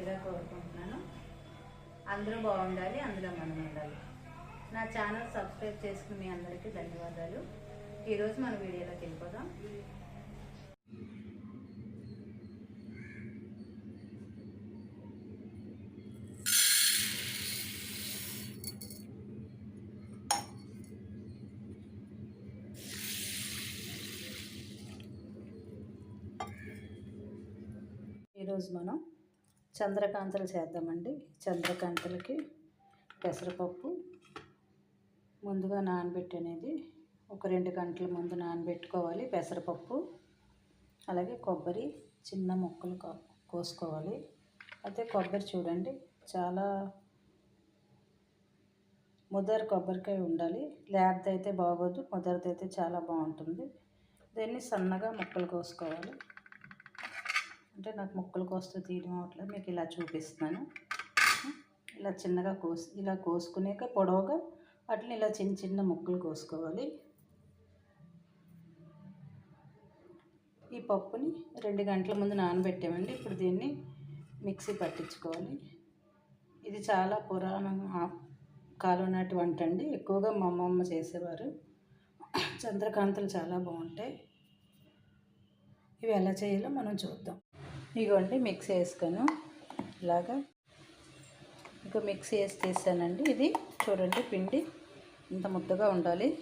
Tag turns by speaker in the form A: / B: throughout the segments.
A: గట్టిగా కోరుకుంటున్నాను. అందరూ బాగుండాలి అందులో మనం ఉండాలి. నా ఛానల్ సబ్స్క్రైబ్ చేసుకుని మీ అందరికీ ధన్యవాదాలు. ఈరోజు మన వీడియోలోకి వెళ్ళిపోదాం. ఈరోజు మనం చంద్రకాంతలు చేద్దామండి. చంద్రకాంతలకి పెసరపప్పు ముందుగా నానబెట్టనేది. ఒక రెండు గంటల ముందు నానబెట్టుకోవాలి పెసరపప్పు. అలాగే కొబ్బరి చిన్న ముక్కలు కో- కోసుకోవాలి. అయితే కొబ్బరి చూడండి చాలా ముదరు కొబ్బరికాయ ఉండాలి. లేతది అయితే బాగోదు ముదరది అయితే చాలా బాగుంటుంది. దీన్ని సన్నగా ముక్కలు కోసుకోవాలి. అంటే నాకు ముక్కలు కోస్తూ తీయడం అట్లా మీకు ఇలా చూపిస్తున్నాను. ఇలా చిన్నగా కోసి ఇలా కోసుకునేక పొడవుగా వాటిని ఇలా చిన్న చిన్న ముక్కలు కోసుకోవాలి. ఈ పప్పుని రెండు గంటల ముందు నానబెట్టామండి. ఇప్పుడు దీన్ని మిక్సీ పట్టించుకోవాలి. ఇది చాలా పురాణ ఆ- కాలం నాటి వంట అండి. ఎక్కువగా మా అమ్మమ్మ చేసేవారు. చంద్రకాంతలు చాలా బాగుంటాయి. ఇవి ఎలా చేయాలో మనం చూద్దాం. ఇగోండి మిక్సీ వేసుకొని ఇలాగా. ఇక మిక్సీ వేసి తీసానండి. ఇది చూడండి పిండి ఇంత ముద్దగా ఉండాలి.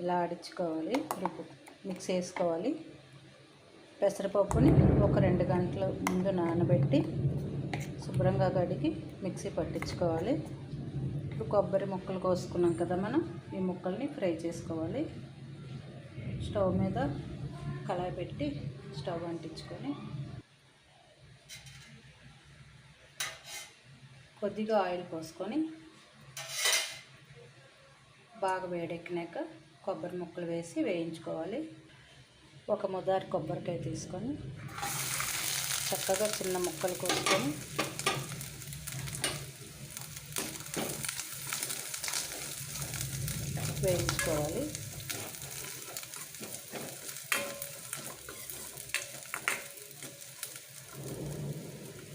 A: ఇలా ఆడించుకోవాలి రుబ్బు మిక్స్ వేసుకోవాలి పెసరపప్పుని ఒక రెండు గంటల ముందు నానబెట్టి శుభ్రంగా కడిగి మిక్సీ పట్టించుకోవాలి. ఇప్పుడు కొబ్బరి ముక్కలు కోసుకున్నాం కదా మనం ఈ ముక్కల్ని ఫ్రై చేసుకోవాలి. స్టవ్ మీద కళాయి పెట్టి స్టవ్ అంటించుకొని కొద్దిగా ఆయిల్ పోసుకొని బాగా వేడెక్కినాక కొబ్బరి ముక్కలు వేసి వేయించుకోవాలి. ఒక ముదారి కొబ్బరికాయ తీసుకొని చక్కగా చిన్న ముక్కలు కోసుకొని వేయించుకోవాలి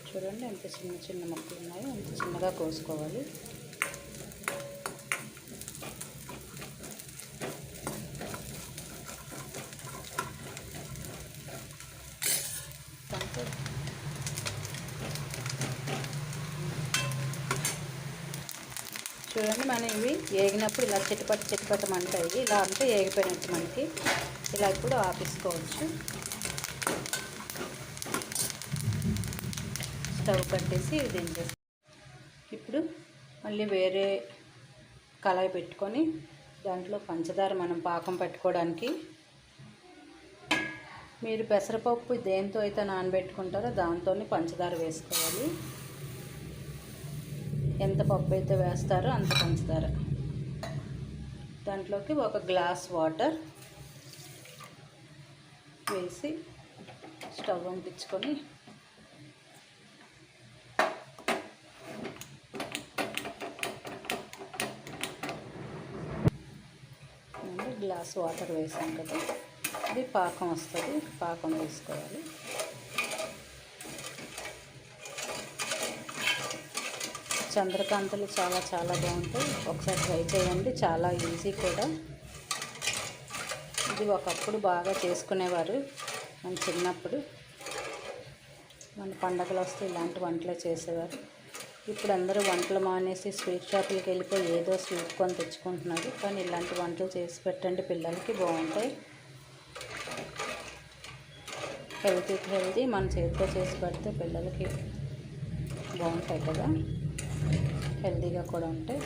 A: చూడండి ఎంత చిన్న చిన్న ముక్కలు ఉన్నాయి. అంత చిన్నగా కోసుకోవాలి. చూడండి మనం ఇవి ఏగినప్పుడు ఇలా చిటపట చిటపట మంటాయి ఇలా అంటే ఏగిపోయినట్టు మనకి ఇలా ఇప్పుడు ఆపేసుకోవచ్చు. స్టవ్ కట్టేసి ఇది దించేస్తాం ఇప్పుడు మళ్ళీ వేరే కళాయి పెట్టుకొని దాంట్లో పంచదార మనం పాకం పెట్టుకోవడానికి మీరు పెసరపప్పు దేంతో అయితే నానబెట్టుకుంటారో దాంతోనే పంచదార వేసుకోవాలి. ఎంత పప్పు అయితే వేస్తారో అంత పంచదార. దాంట్లోకి ఒక గ్లాస్ వాటర్ వేసి స్టవ్ అంటించుకొని ముందు గ్లాస్ వాటర్ వేసాం కదా ఇది పాకం వస్తుంది పాకం తీసుకోవాలి చంద్రకాంతలు చాలా చాలా బాగుంటాయి ఒకసారి ట్రై చేయండి చాలా ఈజీ కూడా. ఇది ఒకప్పుడు బాగా చేసుకునేవారు మన చిన్నప్పుడు. మన పండగలు వస్తే ఇలాంటి వంటలే చేసేవారు. ఇప్పుడు అందరూ వంటలు మానేసి స్వీట్ షాపులకి వెళ్ళిపోయి ఏదో స్వీట్ కొని తెచ్చుకుంటున్నారు. కానీ ఇలాంటి వంటలు చేసి పెట్టండి పిల్లలకి బాగుంటాయి. హెల్తీకి హెల్తీ మన చేతితో చేసి పెడితే పిల్లలకి బాగుంటాయి కదా. హెల్తీగా కూడా ఉంటాయి.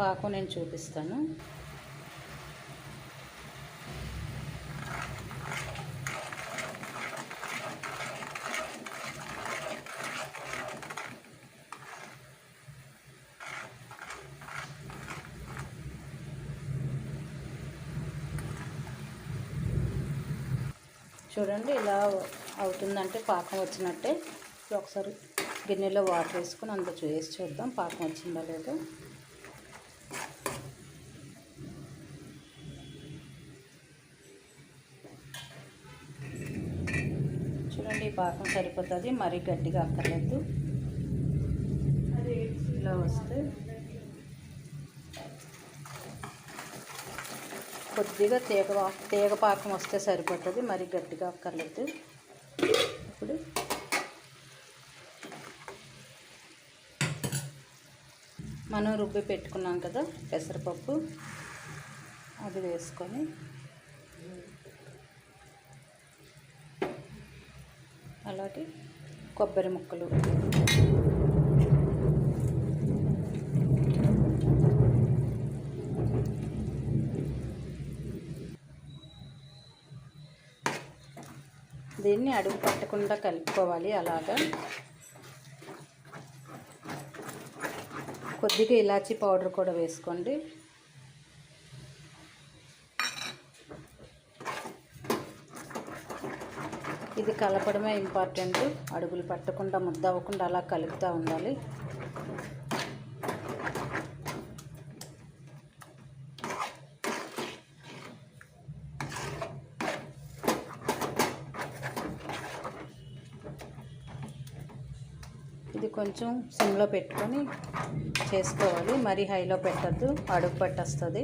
A: పాకం నేను చూపిస్తాను. చూడండి ఇలా అవుతుందంటే పాకం వచ్చినట్టే. ఒకసారి గిన్నెలో వాటర్ వేసుకొని అందులో వేసి చూద్దాం పాకం వచ్చిందా లేదా. చూడండి ఈ పాకం సరిపోతుంది. మరీ గట్టిగా అక్కర్లేదు. ఇలా వస్తే కొద్దిగా తీగ తీగ పాకం వస్తే సరిపడుతుంది మరీ గట్టిగా అక్కర్లేదు. ఇప్పుడు మనం రుబ్బి పెట్టుకున్నాం కదా పెసరపప్పు అది వేసుకొని అలాగే కొబ్బరి ముక్కలు. దీన్ని అడుగు పట్టకుండా కలుపుకోవాలి అలాగా. కొద్దిగా ఇలాచీ పౌడర్ కూడా వేసుకోండి. ఇది కలపడమే ఇంపార్టెంట్. అడుగులు పట్టకుండా ముద్ద అవ్వకుండా అలా కలుపుతూ ఉండాలి. కొంచెం సిమ్లో పెట్టుకొని చేసుకోవాలి. మరీ హైలో పెట్టద్దు. అడుగు పట్టేస్తుంది.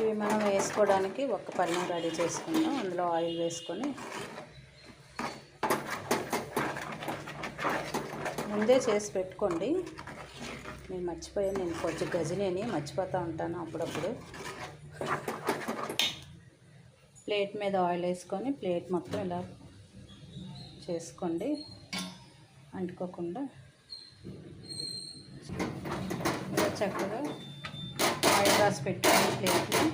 A: ఇవి మనం వేసుకోవడానికి ఒక పళ్ళెం రెడీ చేసుకుందాం. అందులో ఆయిల్ వేసుకొని. ముందే చేసి పెట్టుకోండి. నేను మర్చిపోయాను. నేను కొంచెం గజినేని మర్చిపోతూ ఉంటాను అప్పుడప్పుడు. ప్లేట్ మీద ఆయిల్ వేసుకొని ప్లేట్ మొత్తం ఇలా చేసుకోండి. అంటుకోకుండా ఇలా చక్కగా ఆయిల్ రాసి పెట్టుకోండి ప్లేట్ని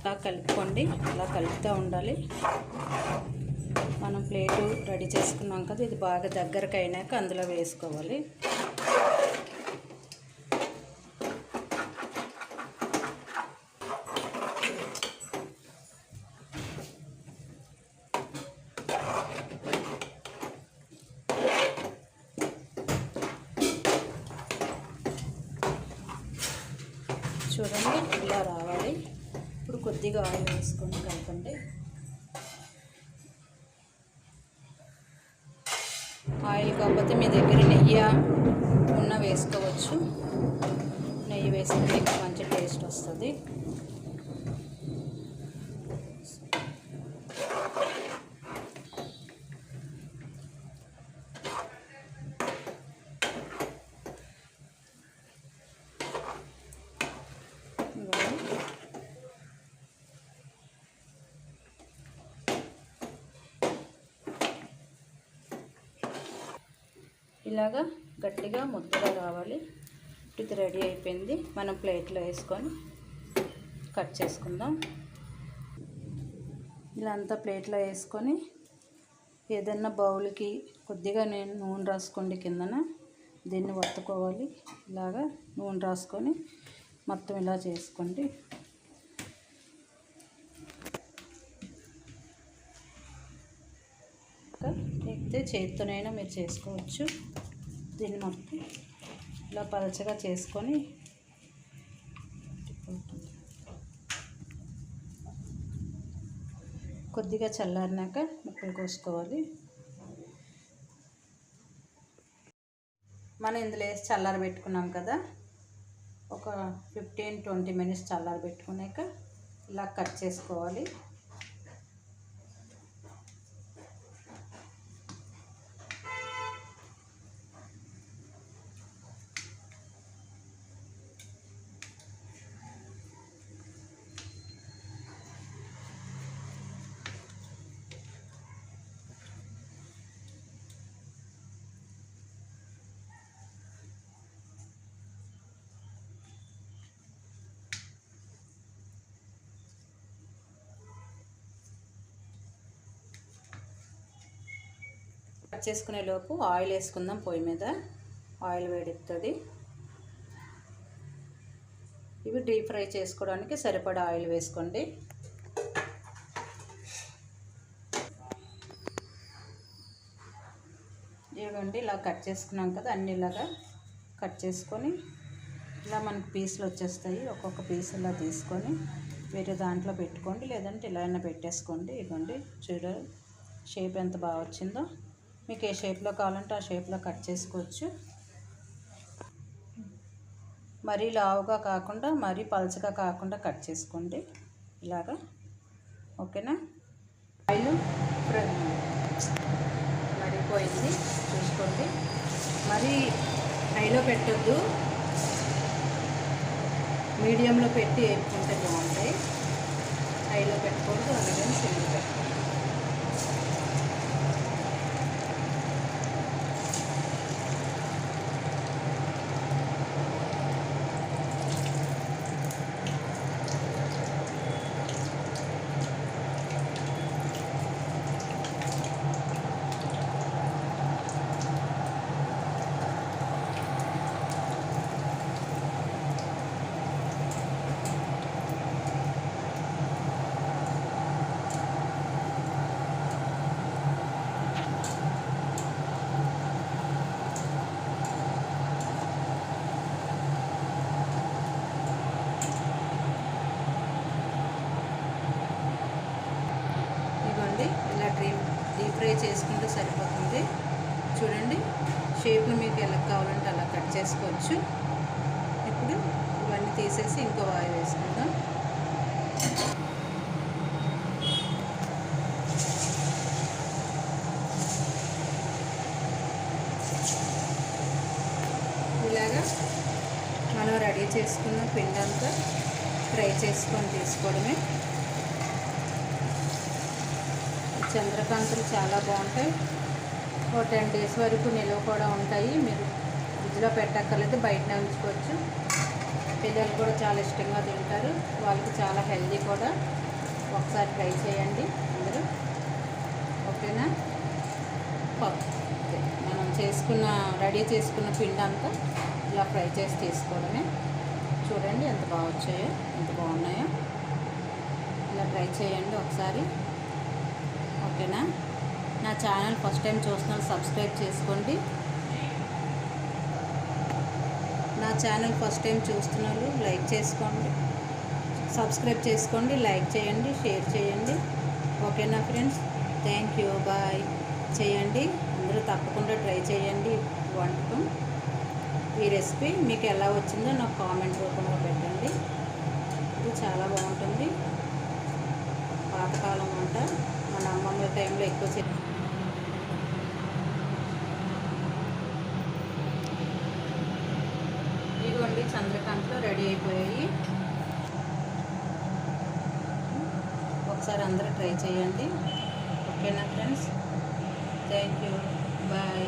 A: ఇలా కలుపుకోండి. అలా కలుపుతూ ఉండాలి. మనం ప్లేటు రెడీ చేసుకున్నాం కదా ఇది బాగా దగ్గరకు అయినాక అందులో వేసుకోవాలి చూడండి ఇలా రావాలి ఇప్పుడు కొద్దిగా ఆయిల్ వేసుకొని కలపండి. ఆయిల్ కాకపోతే మీ దగ్గర నెయ్యి ఉన్న వేసుకోవచ్చు. నెయ్యి వేసుకుంటే మంచి టేస్ట్ వస్తుంది ఇదిగోండి. ఇలాగా గట్టిగా ముద్దగా రావాలి. ఇది రెడీ అయిపోయింది. మనం ప్లేట్లో వేసుకొని కట్ చేసుకుందాం. ఇలా అంతా ప్లేట్లో వేసుకొని ఏదన్నా బౌల్కి కొద్దిగా నేను నూనె రాసుకోండి కిందన. దీన్ని వత్తుకోవాలి. ఇలాగా నూనె రాసుకొని మొత్తం ఇలా చేసుకోండి. లేకపోతే చేతితోనైనా మీరు చేసుకోవచ్చు. దీన్ని మొత్తం ఇలా పలచగా చేసుకొని కొద్దిగా చల్లారినాక ముక్కలు కోసుకోవాలి. మనం ఇందులో వేసి చల్లారి పెట్టుకున్నాం కదా ఒక ఫిఫ్టీన్ ట్వంటీ మినిట్స్ చల్లారి పెట్టుకున్నాక ఇలా కట్ చేసుకోవాలి. కట్ చేసుకునే లోపు ఆయిల్ వేసుకుందాం పొయ్యి మీద. ఆయిల్ వేడెత్తుంది ఇవి డీప్ ఫ్రై చేసుకోవడానికి సరిపడా ఆయిల్ వేసుకోండి. ఇవ్వండి ఇలా కట్ చేసుకున్నాం కదా అన్ని ఇలాగా కట్ చేసుకొని ఇలా మనకి పీసులు వచ్చేస్తాయి. ఒక్కొక్క పీస్ ఇలా తీసుకొని వేరే దాంట్లో పెట్టుకోండి లేదంటే ఇలా అయినా పెట్టేసుకోండి. ఇవ్వండి చూడ షేప్ ఎంత బాగా వచ్చిందో. మీకు ఏ షేప్లో కావాలంటే ఆ షేప్లో కట్ చేసుకోవచ్చు. మరీ లావుగా కాకుండా మరీ పలచగా కాకుండా కట్ చేసుకోండి. ఇలాగా. ఓకేనా? ఆయిల్ మరిపోయింది చూసుకోండి. మరి హైలో పెట్టద్దు. మీడియంలో పెట్టి వేపుకుంటే బాగుంటాయి. హైలో పెట్టకూడదు అలాగే సిమ్లో పెట్టుకోండి ఇదిగోండి ఇలా డీప్ డీప్ ఫ్రై చేసుకుంటే సరిపోతుంది. చూడండి షేప్లు మీకు ఎలా కావాలంటే అలా కట్ చేసుకోవచ్చు. ఇప్పుడు ఇవన్నీ తీసేసి ఇంకో వాయి వేసుకుందాం. ఇలాగా మనం రెడీ చేసుకున్న పిండి అంతా ఫ్రై చేసుకొని తీసుకోవడమే. చంద్రకాంతులు చాలా బాగుంటాయి. ఓ టెన్ డేస్ వరకు నిల్వ కూడా ఉంటాయి. మీరు ఫ్రిడ్జ్లో పెట్టక్కర్లేదు బయటనే ఉంచుకోవచ్చు. పిల్లలు కూడా చాలా ఇష్టంగా తింటారు. వాళ్ళకి చాలా హెల్దీ కూడా. ఒకసారి ట్రై చేయండి అందరూ. ఓకేనా? మనం చేసుకున్న రెడీ చేసుకున్న పిండి అంతా ఇలా ఫ్రై చేసి తీసుకోవడమే. చూడండి ఎంత బాగా వచ్చాయో ఎంత బాగున్నాయో. ఇలా ట్రై చేయండి ఒకసారి. ఓకేనా? నా ఛానల్ ఫస్ట్ టైం చూస్తున్న సబ్స్క్రైబ్ చేసుకోండి. నా ఛానల్ ఫస్ట్ టైం చూస్తున్నారు లైక్ చేసుకోండి. సబ్స్క్రైబ్ చేసుకోండి లైక్ చేయండి షేర్ చేయండి. ఓకేనా ఫ్రెండ్స్? Thank you bye. చేయండి అందరూ తప్పకుండా ట్రై చేయండి. వంటకం. ఈ రెసిపీ మీకు ఎలా వచ్చిందో నాకు కామెంట్ రూపంలో పెట్టండి. ఇది చాలా బాగుంటుంది. పాతకాలం వంట. టైంలో ఎక్కువ చే ఇదిగోండి చంద్రకాంతలో రెడీ అయిపోయాయి. ఒకసారి అందరూ ట్రై చేయండి. ఓకేనా ఫ్రెండ్స్? Thank you. బాయ్.